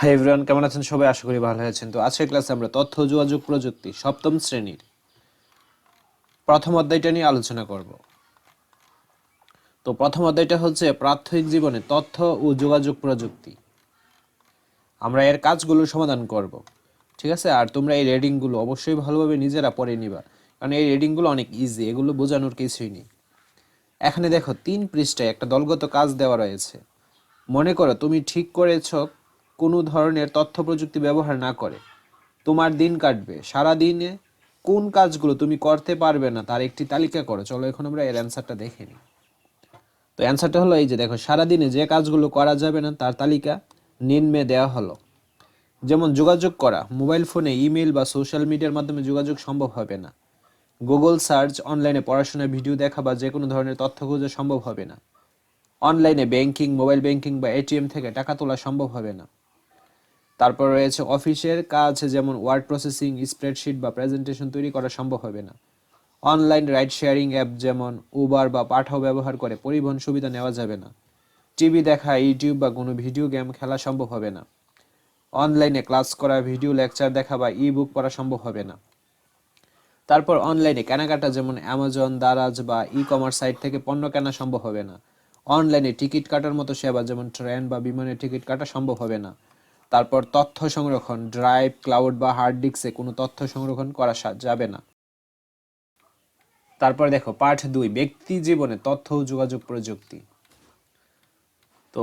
Hi everyone কেমন আছেন? সবাই আশা করি ভালো আছেন। তো আজকের ক্লাসে আমরা তথ্য, যোগাযোগ, প্রযুক্তি সপ্তম শ্রেণির প্রথম অধ্যায়টা নিয়ে আলোচনা করব। তো প্রথম অধ্যায়টা হচ্ছে প্রাথমিক জীবনে তথ্য ও যোগাযোগ প্রযুক্তি। আমরা এর কাজগুলো সমাধান করব, ঠিক আছে? আর তোমরা এই রেডিংগুলো অবশ্যই ভালোভাবে নিজেরা পড়ে নিবা, কারণ এই রেডিংগুলো অনেক ইজি এগুলো বোঝানোর কিছুই নেই। এখানে দেখো, তিন পৃষ্ঠায় একটা দলগত কাজ দেওয়া রয়েছে। মনে করো, তুমি ঠিক করেছ কোনো ধরনের তথ্য প্রযুক্তি ব্যবহার না করে। তোমার দিন কাটবে। সারা দিনে কোন কাজগুলো তুমি করতে পারবে না তার একটি তালিকা করো। চলো এখন আমরা এর অ্যান্সারটা দেখে নিই। তো অ্যান্সারটা হলো এই যে, দেখো, সারাদিনে যে কাজগুলো করা যাবে না তার তালিকা নিম্নে দেওয়া হলো। যেমন যোগাযোগ করা, মোবাইল ফোনে ইমেল বা সোশ্যাল মিডিয়ার মাধ্যমে যোগাযোগ সম্ভব হবে না। গুগল সার্চ, অনলাইনে পড়াশোনার ভিডিও দেখা বা যে কোনো ধরনের তথ্য খোঁজা সম্ভব হবে না। অনলাইনে ব্যাংকিং, মোবাইল ব্যাংকিং বা এটিএম থেকে টাকা তোলা সম্ভব হবে না। তারপর রয়েছে অফিসের কাজ, যেমন ওয়ার্ড প্রসেসিং, স্প্রেডশিট বা প্রেজেন্টেশন তৈরি করা সম্ভব হবে না। অনলাইন রাইড শেয়ারিং অ্যাপ যেমন উবার বা পাঠাও ব্যবহার করে পরিবহন সুবিধা নেওয়া যাবে না। টিভি দেখা, ইউটিউব বা কোনো ভিডিও গেম খেলা সম্ভব হবে না। অনলাইনে ক্লাস করা, ভিডিও লেকচার দেখা বা ই বুক পড়া সম্ভব হবে না। তারপর অনলাইনে কেনাকাটা যেমন অ্যামাজন দারাজ বা ই কমার্স সাইট থেকে পণ্য কেনা সম্ভব হবে না। অনলাইনে টিকিট কাটার মতো সেবা যেমন ট্রেন বা বিমানের টিকিট কাটা সম্ভব হবে না। তারপর তথ্য সংরক্ষণ, ড্রাইভ, ক্লাউড বা হার্ড ডিস্কে কোনো তথ্য সংরক্ষণ করা যাবে না। তারপর দেখো পাঠ দুই, ব্যক্তি জীবনে তথ্য ও যোগাযোগ প্রযুক্তি। তো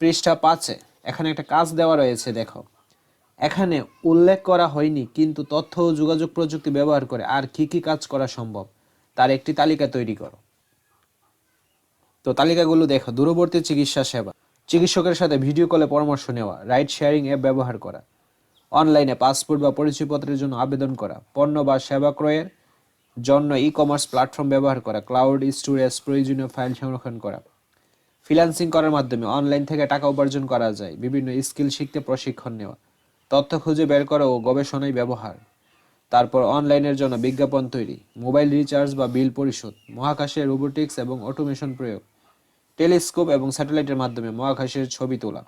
পৃষ্ঠা পাঁচে, এখানে একটা কাজ দেওয়া রয়েছে, দেখো। এখানে উল্লেখ করা হয়নি, কিন্তু তথ্য ও যোগাযোগ প্রযুক্তি ব্যবহার করে আর কি কি কাজ করা সম্ভব, তার একটি তালিকা তৈরি করো। তো তালিকাগুলো দেখো, দূরবর্তী চিকিৎসা সেবা। চিকিৎসকের সাথে ভিডিও কলে পরামর্শ নেওয়া, রাইড শেয়ারিং অ্যাপ ব্যবহার করা, অনলাইনে পাসপোর্ট বা পরিচয়পত্রের জন্য আবেদন করা, পণ্য বা সেবা ক্রয়ের জন্য ই কমার্স প্ল্যাটফর্ম ব্যবহার করা, ক্লাউড স্টোরেজ প্রয়োজনীয় ফাইল সংরক্ষণ করা, ফ্রিল্যান্সিং করার মাধ্যমে অনলাইন থেকে টাকা উপার্জন করা যায়, বিভিন্ন স্কিল শিখতে প্রশিক্ষণ নেওয়া, তথ্য খুঁজে বের করা ও গবেষণায় ব্যবহার, তারপর অনলাইনের জন্য বিজ্ঞাপন তৈরি, মোবাইল রিচার্জ বা বিল পরিশোধ, মহাকাশে রোবোটিক্স এবং অটোমেশন প্রয়োগ। টেলিস্কোপ এবং স্যাটেলাইটের মাধ্যমে মহাকাশের ছবি তোলা,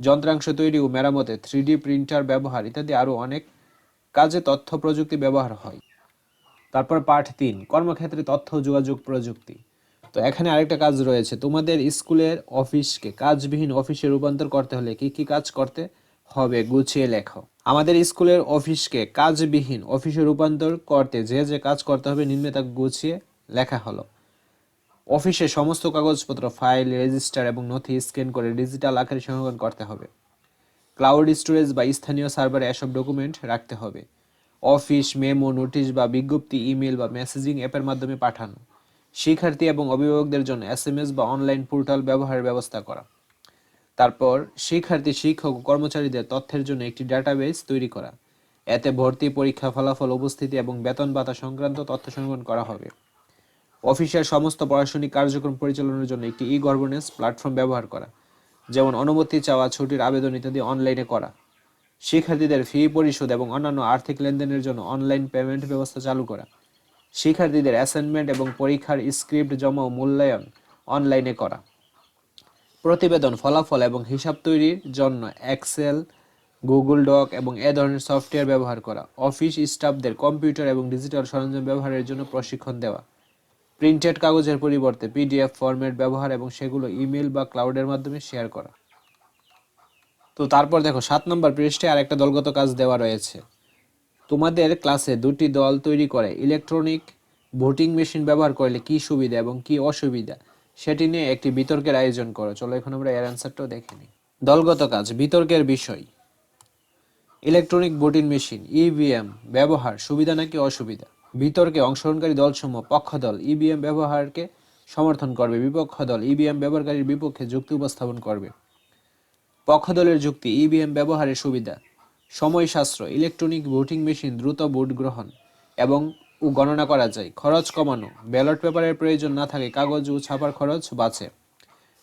যন্ত্রাংশ তৈরি ও মেরামতে থ্রি প্রিন্টার ব্যবহার ইত্যাদি আরও অনেক কাজে তথ্য প্রযুক্তি ব্যবহার হয়। তারপর পাঠ তিন, কর্মক্ষেত্রে তথ্য, যোগাযোগ, প্রযুক্তি। তো এখানে আরেকটা কাজ রয়েছে, তোমাদের স্কুলের অফিসকে কাজবিহীন অফিসে রূপান্তর করতে হলে কি কি কাজ করতে হবে গুছিয়ে লেখো। আমাদের স্কুলের অফিসকে কাজবিহীন অফিসে রূপান্তর করতে যে যে কাজ করতে হবে নিম্নে তা গুছিয়ে লেখা হলো। অফিসে সমস্ত কাগজপত্র, ফাইল, রেজিস্টার এবং নথি স্ক্যান করে ডিজিটাল আকারে সংরক্ষণ করতে হবে। ক্লাউড স্টোরেজ বা স্থানীয় সার্ভারে এসব ডকুমেন্ট রাখতে হবে। অফিস, মেমো, নোটিশ বা বিজ্ঞপ্তি, ইমেল বা মেসেজিং অ্যাপের মাধ্যমে পাঠানো। শিক্ষার্থী এবং অভিভাবকদের জন্য এস এম এস বা অনলাইন পোর্টাল ব্যবহারের ব্যবস্থা করা। তারপর শিক্ষার্থী, শিক্ষক ও কর্মচারীদের তথ্যের জন্য একটি ডাটাবেস তৈরি করা। এতে ভর্তি পরীক্ষা ফলাফল, উপস্থিতি এবং বেতন ভাতা সংক্রান্ত তথ্য সংগ্রহণ করা হবে। অফিসের সমস্ত প্রশাসনিক কার্যক্রম পরিচালনার জন্য একটি ই গভর্নেন্স প্ল্যাটফর্ম ব্যবহার করা, যেমন অনুমতি চাওয়া, ছুটির আবেদন ইত্যাদি অনলাইনে করা। শিক্ষার্থীদের ফি পরিশোধ এবং অন্যান্য আর্থিক লেনদেনের জন্য অনলাইন পেমেন্ট ব্যবস্থা চালু করা। শিক্ষার্থীদের অ্যাসাইনমেন্ট এবং পরীক্ষার স্ক্রিপ্ট জমা ও মূল্যায়ন অনলাইনে করা। প্রতিবেদন, ফলাফল এবং হিসাব তৈরির জন্য এক্সেল গুগল ডক এবং এ ধরনের সফটওয়্যার ব্যবহার করা। অফিস স্টাফদের কম্পিউটার এবং ডিজিটাল সরঞ্জাম ব্যবহারের জন্য প্রশিক্ষণ দেওয়া। প্রিন্টেড কাগজের পরিবর্তে পিডিএফ ফরম্যাট ব্যবহার এবং সেগুলো ইমেল বা ক্লাউডের মাধ্যমে শেয়ার করা। তো তারপর দেখো, সাত নম্বর পৃষ্ঠে আর একটা দলগত কাজ দেওয়া রয়েছে। তোমাদের ক্লাসে দুটি দল তৈরি করে, ইলেকট্রনিক ভোটিং মেশিন ব্যবহার করলে কি সুবিধা এবং কি অসুবিধা সেটি নিয়ে একটি বিতর্কের আয়োজন করো। চলো এখন আমরা এর অ্যান্সারটাও দেখে নিই। দলগত কাজ, বিতর্কের বিষয়। ইলেকট্রনিক ভোটিং মেশিন ইভিএম ব্যবহার, সুবিধা নাকি অসুবিধা? বিতর্কে অংশগ্রহণকারী দলসমূহ পক্ষ দল ইভিএম ব্যবহারকে সমর্থন করবে বিপক্ষ দল ইভিএম ব্যবহারকারীর বিপক্ষে যুক্তি উপস্থাপন করবে। পক্ষ দলের যুক্তি ইভিএম ব্যবহারের সুবিধা সময় সাশ্রয় ইলেকট্রনিক ভোটিং মেশিন দ্রুত ভোট গ্রহণ এবং ও গণনা করা যায়, খরচ কমানো, ব্যালট পেপারের প্রয়োজন না থাকে, কাগজ ও ছাপার খরচ বাঁচে।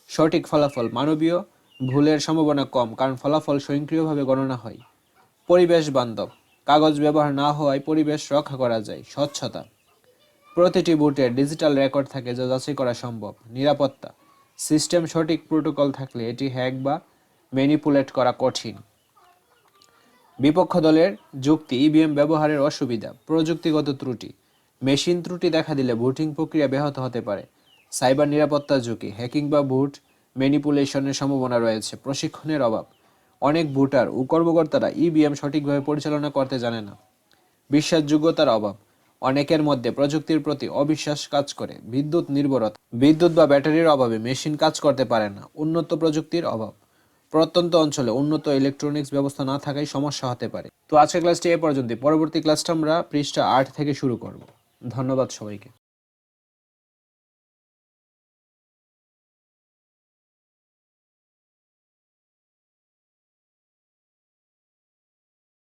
সঠিক ফলাফল, মানবীয় ভুলের সম্ভাবনা কম, কারণ ফলাফল স্বয়ংক্রিয়ভাবে গণনা হয়। পরিবেশ বান্ধব কাগজ ব্যবহার না হওয়ায় পরিবেশ রক্ষা করা যায়, স্বচ্ছতা। প্রতিটি বুটের ডিজিটাল রেকর্ড থাকে যা যাচাই করা সম্ভব। নিরাপত্তা। সিস্টেম সঠিক প্রোটোকল থাকলে এটি হ্যাক বা ম্যানিপুলেট করা কঠিন। বিপক্ষ দলের যুক্তি, ইভিএম ব্যবহারের অসুবিধা, প্রযুক্তিগত ত্রুটি। মেশিন ত্রুটি দেখা দিলে ভোটিং প্রক্রিয়া ব্যাহত হতে পারে। সাইবার নিরাপত্তা ঝুঁকি। হ্যাকিং বা ভোট ম্যানিপুলেশনের সম্ভাবনা রয়েছে। প্রশিক্ষণের অভাব। অনেক ভোটার ও কর্মকর্তারা ইভিএম সঠিকভাবে পরিচালনা করতে জানে না। বিশ্বাসযোগ্যতার অভাব। অনেকের মধ্যে প্রযুক্তির প্রতি অবিশ্বাস কাজ করে। বিদ্যুৎ নির্ভরতা। বিদ্যুৎ বা ব্যাটারির অভাবে মেশিন কাজ করতে পারে না। উন্নত প্রযুক্তির অভাব। প্রত্যন্ত অঞ্চলে উন্নত ইলেকট্রনিক্স ব্যবস্থা না থাকায় সমস্যা হতে পারে। তো আজকের ক্লাসটি এ পর্যন্ত পরবর্তী ক্লাসটা আমরা পৃষ্ঠা আট থেকে শুরু করব। ধন্যবাদ সবাইকে।